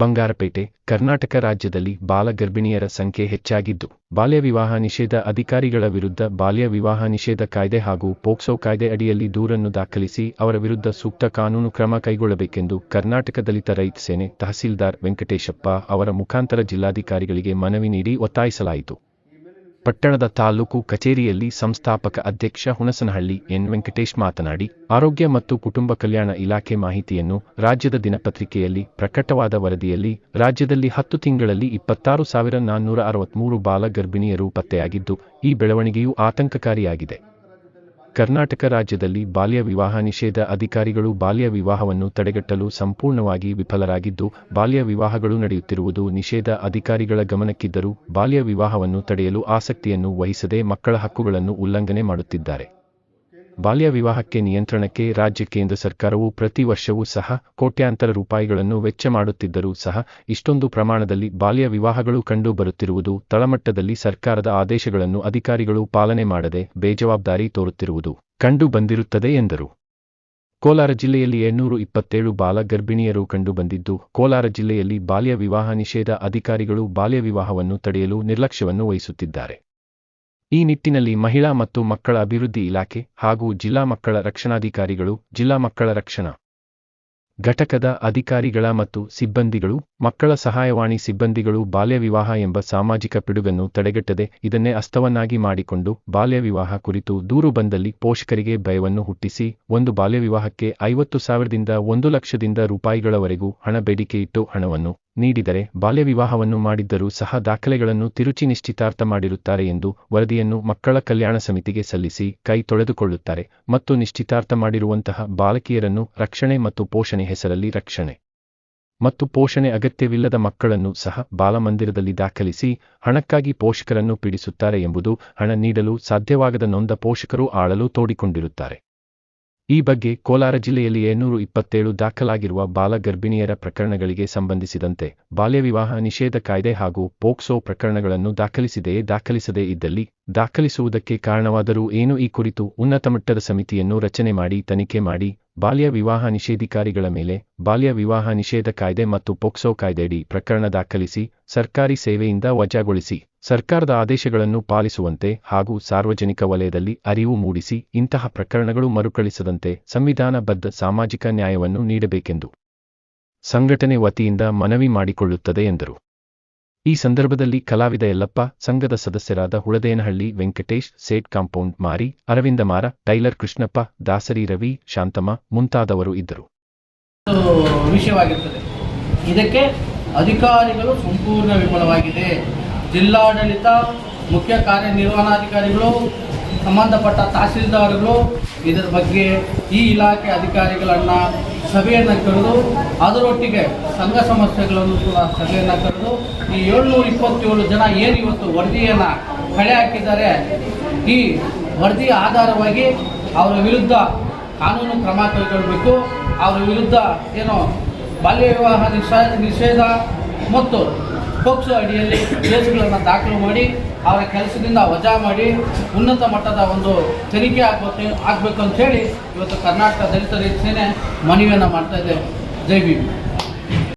ಬಂಗಾರಪೇಟೆ, ಕರ್ನಾಟಕ ರಾಜ್ಯದಲ್ಲಿ ಬಾಲ ಗರ್ಭಿಣಿಯರ ಸಂಖ್ಯೆ ಹೆಚ್ಚಾಗಿದ್ದು, ಬಾಲ್ಯ ವಿವಾಹ ನಿಷೇಧ ಅಧಿಕಾರಿಗಳ ವಿರುದ್ಧ ಬಾಲ್ಯ ವಿವಾಹ ನಿಷೇಧ ಕಾಯ್ದೆ ಹಾಗೂ ಪೋಕ್ಸೋ ಕಾಯ್ದೆ ಅಡಿಯಲ್ಲಿ ದೂರನ್ನು ದಾಖಲಿಸಿ ಅವರ ವಿರುದ್ಧ ಸೂಕ್ತ ಕಾನೂನು ಕ್ರಮ ಕೈಗೊಳ್ಳಬೇಕೆಂದು ಕರ್ನಾಟಕ ದಲಿತ ರೈತ ಸೇನೆ ತಹಸೀಲ್ದಾರ್ ವೆಂಕಟೇಶಪ್ಪ ಅವರ ಮುಖಾಂತರ ಜಿಲ್ಲಾಧಿಕಾರಿಗಳಿಗೆ ಮನವಿ ನೀಡಿ ಒತ್ತಾಯಿಸಲಾಯಿತು. ಪಟ್ಟಣದ ತಾಲೂಕು ಕಚೇರಿಯಲ್ಲಿ ಸಂಸ್ಥಾಪಕ ಅಧ್ಯಕ್ಷ ಹುಣಸನಹಳ್ಳಿ ಎನ್. ವೆಂಕಟೇಶ್ ಮಾತನಾಡಿ, ಆರೋಗ್ಯ ಮತ್ತು ಕುಟುಂಬ ಕಲ್ಯಾಣ ಇಲಾಖೆ ಮಾಹಿತಿಯನ್ನು ರಾಜ್ಯದ ದಿನಪತ್ರಿಕೆಯಲ್ಲಿ ಪ್ರಕಟವಾದ ವರದಿಯಲ್ಲಿ ರಾಜ್ಯದಲ್ಲಿ ಹತ್ತು ತಿಂಗಳಲ್ಲಿ ಇಪ್ಪತ್ತಾರು ಸಾವಿರ ನಾನ್ನೂರ ಅರವತ್ಮೂರು ಬಾಲ ಗರ್ಭಿಣಿಯರು ಪತ್ತೆಯಾಗಿದ್ದು, ಈ ಬೆಳವಣಿಗೆಯು ಆತಂಕಕಾರಿಯಾಗಿದೆ. ಕರ್ನಾಟಕ ರಾಜ್ಯದಲ್ಲಿ ಬಾಲ್ಯ ವಿವಾಹ ನಿಷೇಧ ಅಧಿಕಾರಿಗಳು ಬಾಲ್ಯ ವಿವಾಹವನ್ನು ತಡೆಗಟ್ಟಲು ಸಂಪೂರ್ಣವಾಗಿ ವಿಫಲರಾಗಿದ್ದು, ಬಾಲ್ಯ ವಿವಾಹಗಳು ನಡೆಯುತ್ತಿರುವುದು ನಿಷೇಧ ಅಧಿಕಾರಿಗಳ ಗಮನಕ್ಕಿದ್ದರೂ, ಬಾಲ್ಯ ವಿವಾಹವನ್ನು ತಡೆಯಲು ಆಸಕ್ತಿಯನ್ನು ವಹಿಸದೆ ಮಕ್ಕಳ ಹಕ್ಕುಗಳನ್ನು ಉಲ್ಲಂಘನೆ ಮಾಡುತ್ತಿದ್ದಾರೆ. ಬಾಲ್ಯ ವಿವಾಹಕ್ಕೆ ನಿಯಂತ್ರಣಕ್ಕೆ ರಾಜ್ಯ ಕೇಂದ್ರ ಸರ್ಕಾರವು ಪ್ರತಿ ವರ್ಷವೂ ಸಹ ಕೋಟ್ಯಾಂತರ ರೂಪಾಯಿಗಳನ್ನು ವೆಚ್ಚ ಮಾಡುತ್ತಿದ್ದರೂ ಸಹ ಇಷ್ಟೊಂದು ಪ್ರಮಾಣದಲ್ಲಿ ಬಾಲ್ಯ ವಿವಾಹಗಳು ಕಂಡು ಬರುತ್ತಿರುವುದು ತಳಮಟ್ಟದಲ್ಲಿ ಸರ್ಕಾರದ ಆದೇಶಗಳನ್ನು ಅಧಿಕಾರಿಗಳು ಪಾಲನೆ ಮಾಡದೆ ಬೇಜವಾಬ್ದಾರಿ ತೋರುತ್ತಿರುವುದು ಕಂಡು ಬಂದಿರುತ್ತದೆ ಎಂದರು. ಕೋಲಾರ ಜಿಲ್ಲೆಯಲ್ಲಿ ಎಣ್ಣೂರು ಇಪ್ಪತ್ತೇಳು ಬಾಲ ಗರ್ಭಿಣಿಯರು ಕಂಡುಬಂದಿದ್ದು, ಕೋಲಾರ ಜಿಲ್ಲೆಯಲ್ಲಿ ಬಾಲ್ಯ ವಿವಾಹ ನಿಷೇಧ ಅಧಿಕಾರಿಗಳು ಬಾಲ್ಯ ವಿವಾಹವನ್ನು ತಡೆಯಲು ನಿರ್ಲಕ್ಷ್ಯವನ್ನು ವಹಿಸುತ್ತಿದ್ದಾರೆ. ಈ ನಿಟ್ಟಿನಲ್ಲಿ ಮಹಿಳಾ ಮತ್ತು ಮಕ್ಕಳ ಅಭಿವೃದ್ಧಿ ಇಲಾಖೆ ಹಾಗೂ ಜಿಲ್ಲಾ ಮಕ್ಕಳ ರಕ್ಷಣಾಧಿಕಾರಿಗಳು, ಜಿಲ್ಲಾ ಮಕ್ಕಳ ರಕ್ಷಣಾ ಘಟಕದ ಅಧಿಕಾರಿಗಳ ಮತ್ತು ಸಿಬ್ಬಂದಿಗಳು, ಮಕ್ಕಳ ಸಹಾಯವಾಣಿ ಸಿಬ್ಬಂದಿಗಳು ಬಾಲ್ಯ ವಿವಾಹ ಎಂಬ ಸಾಮಾಜಿಕ ಪಿಡುಗನ್ನು ತಡೆಗಟ್ಟದೆ ಇದನ್ನೇ ಅಸ್ತವನ್ನಾಗಿ ಮಾಡಿಕೊಂಡು ಬಾಲ್ಯ ವಿವಾಹ ಕುರಿತು ದೂರು ಬಂದಲ್ಲಿ ಪೋಷಕರಿಗೆ ಭಯವನ್ನು ಹುಟ್ಟಿಸಿ ಒಂದು ಬಾಲ್ಯ ವಿವಾಹಕ್ಕೆ ಐವತ್ತು ಸಾವಿರದಿಂದ ಒಂದು ಲಕ್ಷದಿಂದ ರೂಪಾಯಿಗಳವರೆಗೂ ಹಣ ಬೇಡಿಕೆಯಿಟ್ಟು ಹಣವನ್ನು ನೀಡಿದರೆ ಬಾಲ್ಯ ವಿವಾಹವನ್ನು ಮಾಡಿದ್ದರೂ ಸಹ ದಾಖಲೆಗಳನ್ನು ತಿರುಚಿ ನಿಶ್ಚಿತಾರ್ಥ ಮಾಡಿರುತ್ತಾರೆ ಎಂದು ವರದಿಯನ್ನು ಮಕ್ಕಳ ಕಲ್ಯಾಣ ಸಮಿತಿಗೆ ಸಲ್ಲಿಸಿ ಕೈ ತೊಳೆದುಕೊಳ್ಳುತ್ತಾರೆ ಮತ್ತು ನಿಶ್ಚಿತಾರ್ಥ ಮಾಡಿರುವಂತಹ ಬಾಲಕಿಯರನ್ನು ರಕ್ಷಣೆ ಮತ್ತು ಪೋಷಣೆ ಹೆಸರಲ್ಲಿ ರಕ್ಷಣೆ ಮತ್ತು ಪೋಷಣೆ ಅಗತ್ಯವಿಲ್ಲದ ಮಕ್ಕಳನ್ನು ಸಹ ಬಾಲಮಂದಿರದಲ್ಲಿ ದಾಖಲಿಸಿ ಹಣಕ್ಕಾಗಿ ಪೋಷಕರನ್ನು ಪೀಡಿಸುತ್ತಾರೆ ಎಂಬುದು ಹಣ ನೀಡಲು ಸಾಧ್ಯವಾಗದ ನೊಂದ ಪೋಷಕರು ಆಳಲು ತೋಡಿಕೊಂಡಿರುತ್ತಾರೆ. ಈ ಬಗ್ಗೆ ಕೋಲಾರ ಜಿಲ್ಲೆಯಲ್ಲಿ ಏಳ್ನೂರು ಇಪ್ಪತ್ತೇಳು ದಾಖಲಾಗಿರುವ ಬಾಲ ಗರ್ಭಿಣಿಯರ ಪ್ರಕರಣಗಳಿಗೆ ಸಂಬಂಧಿಸಿದಂತೆ ಬಾಲ್ಯ ವಿವಾಹ ನಿಷೇಧ ಕಾಯ್ದೆ ಹಾಗೂ ಪೋಕ್ಸೋ ಪ್ರಕರಣಗಳನ್ನು ದಾಖಲಿಸಿದೆಯೇ ದಾಖಲಿಸದೇ ಇದ್ದಲ್ಲಿ ದಾಖಲಿಸುವುದಕ್ಕೆ ಕಾರಣವಾದರೂ ಏನು ಈ ಕುರಿತು ಉನ್ನತ ಮಟ್ಟದ ಸಮಿತಿಯನ್ನು ರಚನೆ ಮಾಡಿ ತನಿಖೆ ಮಾಡಿ, ಬಾಲ್ಯ ವಿವಾಹ ನಿಷೇಧಿಕಾರಿಗಳ ಮೇಲೆ ಬಾಲ್ಯ ವಿವಾಹ ನಿಷೇಧ ಕಾಯ್ದೆ ಮತ್ತು ಪೋಕ್ಸೋ ಕಾಯ್ದೆಯಡಿ ಪ್ರಕರಣ ದಾಖಲಿಸಿ, ಸರ್ಕಾರಿ ಸೇವೆಯಿಂದ ವಜಾಗೊಳಿಸಿ, ಸರ್ಕಾರದ ಆದೇಶಗಳನ್ನು ಪಾಲಿಸುವಂತೆ ಹಾಗೂ ಸಾರ್ವಜನಿಕ ವಲಯದಲ್ಲಿ ಅರಿವು ಮೂಡಿಸಿ ಇಂತಹ ಪ್ರಕರಣಗಳು ಮರುಕಳಿಸದಂತೆ ಸಂವಿಧಾನಬದ್ಧ ಸಾಮಾಜಿಕ ನ್ಯಾಯವನ್ನು ನೀಡಬೇಕೆಂದು ಸಂಘಟನೆ ವತಿಯಿಂದ ಮನವಿ ಮಾಡಿಕೊಳ್ಳುತ್ತದೆ ಎಂದರು. ಈ ಸಂದರ್ಭದಲ್ಲಿ ಕಲಾವಿದ ಯಲ್ಲಪ್ಪ, ಸಂಘದ ಸದಸ್ಯರಾದ ಹುಳದೇನಹಳ್ಳಿ, ವೆಂಕಟೇಶ್ ಸೇಟ್ ಕಾಂಪೌಂಡ್ ಮಾರಿ, ಅರವಿಂದ ಮಾರ, ಟೈಲರ್ ಕೃಷ್ಣಪ್ಪ, ದಾಸರಿ ರವಿ, ಶಾಂತಮ್ಮ ಮುಂತಾದವರು ಇದ್ದರು. ವಿಷಯವಾಗಿರ್ತದೆ. ಇದಕ್ಕೆ ಅಧಿಕಾರಿಗಳು ಸಂಪೂರ್ಣ ವಿಫಲವಾಗಿದೆ. ಜಿಲ್ಲಾಡಳಿತ ಮುಖ್ಯ ಕಾರ್ಯನಿರ್ವಹಣಾಧಿಕಾರಿಗಳು ಸಂಬಂಧಪಟ್ಟ ತಹಸೀಲ್ದಾರ್ಗಳು ಇದರ ಬಗ್ಗೆ ಈ ಇಲಾಖೆ ಅಧಿಕಾರಿಗಳನ್ನು ಸಭೆಯನ್ನು ಕರೆದು, ಅದರೊಟ್ಟಿಗೆ ಸಂಘ ಸಮಸ್ಯೆಗಳನ್ನು ಕೂಡ ಸಭೆಯನ್ನು ಕರೆದು, ಈ ಏಳ್ನೂರ ಇಪ್ಪತ್ತೇಳು ಜನ ಏನು ಇವತ್ತು ವರದಿಯನ್ನು ಕಳೆ ಹಾಕಿದ್ದಾರೆ, ಈ ವರದಿಯ ಆಧಾರವಾಗಿ ಅವರ ವಿರುದ್ಧ ಕಾನೂನು ಕ್ರಮ ಕೈಗೊಳ್ಳಬೇಕು ಅವರ ವಿರುದ್ಧ ಏನು ಬಾಲ್ಯ ವಿವಾಹ ನಿಷೇಧ ನಿಷೇಧ ಮತ್ತು ಪೋಕ್ಸೋ ಅಡಿಯಲ್ಲಿ ಕೇಸುಗಳನ್ನು ದಾಖಲು ಮಾಡಿ, ಅವರ ಕೆಲಸದಿಂದ ವಜಾ ಮಾಡಿ, ಉನ್ನತ ಮಟ್ಟದ ಒಂದು ತನಿಖೆ ಆಗಬೇಕು ಆಗಬೇಕು ಹೇಳಿ ಇವತ್ತು ಕರ್ನಾಟಕ ದಲಿತ ರೈತ ಸೇನೆ ಮನವಿಯನ್ನು ಮಾಡ್ತಾ ಇದೆ. ಜೈ ಭೀಮ್.